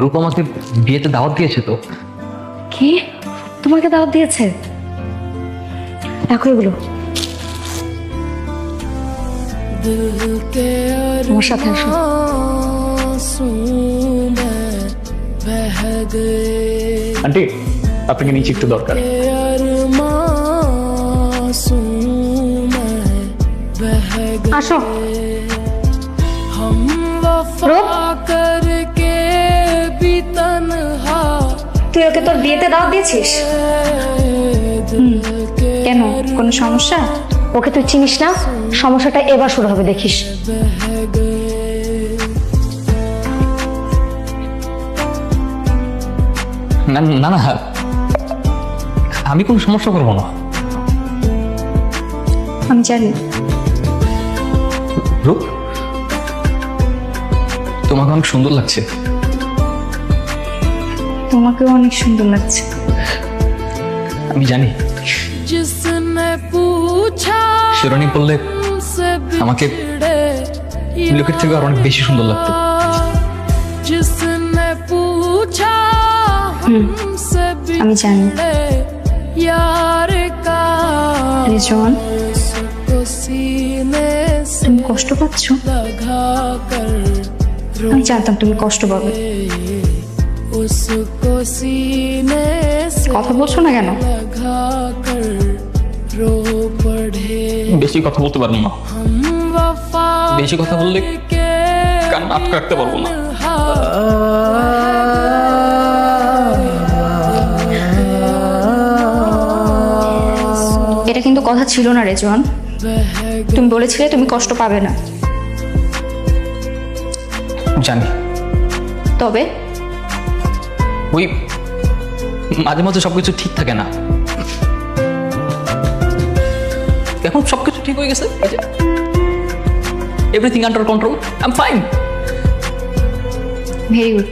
রূপ আমাকে বিয়েতে দাওয়াত দিয়েছে তো। কি? তোমাকে দাওয়াত দিয়েছে? দেখো এগুলো। তোমার সাথে আসো। আন্টি আপনাকে নিচে একটু দরকার। আসো। তুই ওকে তোর বিয়েতে দাওয়াত দিয়েছিস? কেন? কোনো সমস্যা? ওকে তুই চিনিস না? সমস্যাটা এবার শুরু হবে দেখিস। না না না। আমি কোনো সমস্যা করব না। আমি জানি। তোমাকে অনেক সুন্দর লাগছে। তোমাকে অনেক সুন্দর লাগছে। আমি জানি। শিরোনি বললে আমাকে লোকের থেকে আর অনেক বেশি সুন্দর লাগতো। আমি জানি। তুমি কষ্ট পাচ্ছ? আমি জানতাম তুমি কষ্ট পাবে। কথা বলছো না কেন? বেশি কথা বলতে পারব না। বেশি কথা বললে কান আটকে রাখতে পারব না। এটা কিন্তু কথা ছিল না রেজন তুমি বলেছিলে তুমি কষ্ট পাবে না। জানি। তবে? ওই মাঝে মাঝে সবকিছু ঠিক থাকে না। এখন সবকিছু ঠিক হয়ে গেছে। Everything under control I am fine very good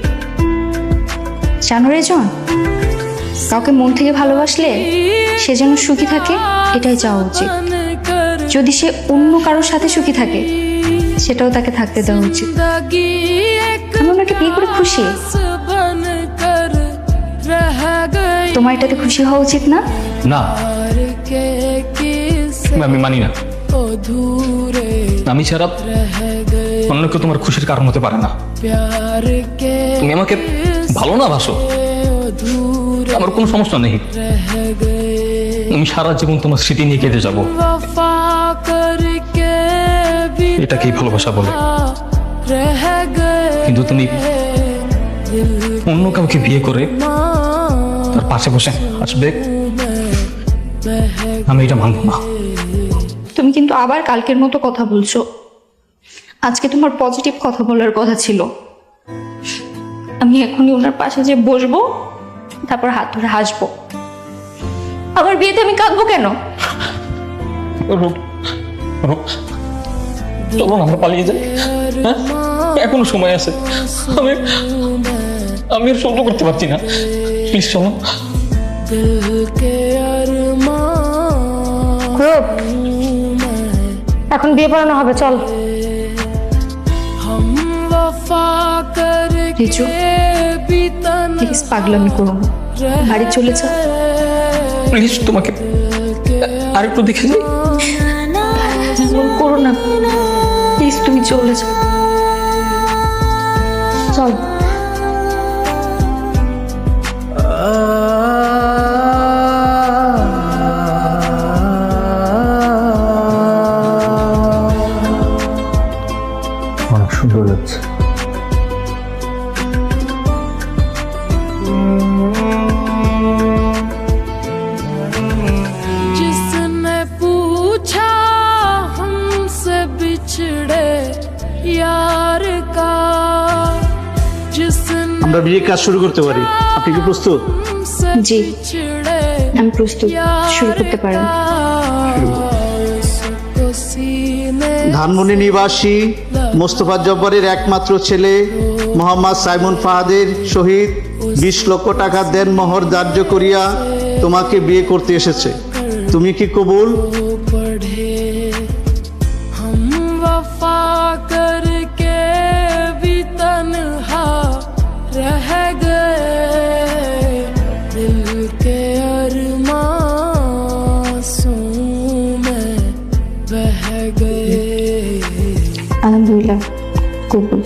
জানো রেজন কাউকে মন থেকে ভালোবাসলে সে যেন সুখী থাকে এটাই চাওয়া উচিত। যদি সে অন্য কারোর সাথে সুখী থাকে সেটাও তাকে থাকতে দেওয়া উচিত। আমি বিয়ে করে খুশি? তোমার এটাতে খুশি হওয়া উচিত না? না। আমি মানি না আমি ছাড়া অন্য কেউ তোমার খুশির কারণ হতে পারে না তুমি আমাকে ভালো না ভাসো আমার কোনো সমস্যা নেই আমি সারা জীবন তোমার স্মৃতি নিয়ে কেটে যাব এটাকেই ভালোবাসা বলে। কিন্তু তুমি অন্য কাউকে বিয়ে করে তার পাশে বসে আসবে আমি এটা মানব না। তুমি কিন্তু আবার কালকের মতো কথা বলছো। আজকে তোমার পজিটিভ কথা বলার কথা ছিল। আমি এখনই ওনার পাশে যে বসবো তারপর হাত ধরে হাসবো। আমার বিয়েতে আমি কাঁদবো কেন? চলুন আমরা পালিয়ে যাই। হ্যাঁ? এখনও সময় আছে। আমি আমি আর সহ্য করতে পারছি না। প্লিজ চলুন এখন বিয়ে পড়ানো হবে চল। প্লিজ পাগলামি করুন বাড়ি চলে যা প্লিজ তোমাকে আর একটু দেখে যাই। চলে যাও চল। অনেক সুন্দর লাগছে। আমরা বিয়ে কাজ শুরু করতে পারি। আপনি কি প্রস্তুত? জি আমি প্রস্তুত। শুরু করতে পারেন ধানমনি নিবাসী মোস্তফা জব্বারের একমাত্র ছেলে মোহাম্মদ সাইমুন ফাহাদের শহীদ বিশ লক্ষ টাকা দেন মোহর ধার্য করিয়া তোমাকে বিয়ে করতে এসেছে। তুমি কি কবুল? আলহামদুলিল্লাহ কবুল।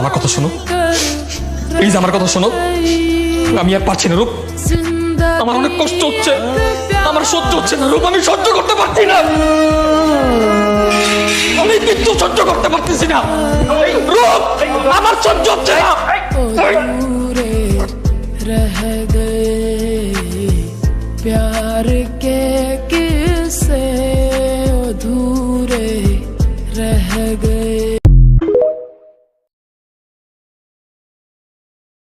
আমার কথা শোনো। প্লিজ আমার কথা শোনো। আমি আর পারছি না রূপ जिंदगी আমার অনেক কষ্ট হচ্ছে আমার সহ্য হচ্ছে না রূপ আমি সহ্য করতে পারছি না আমি কিন্তু সহ্য করতে পারতেছি না রূপ আমার সহ্য হচ্ছে না अधूरे रह गए प्यार के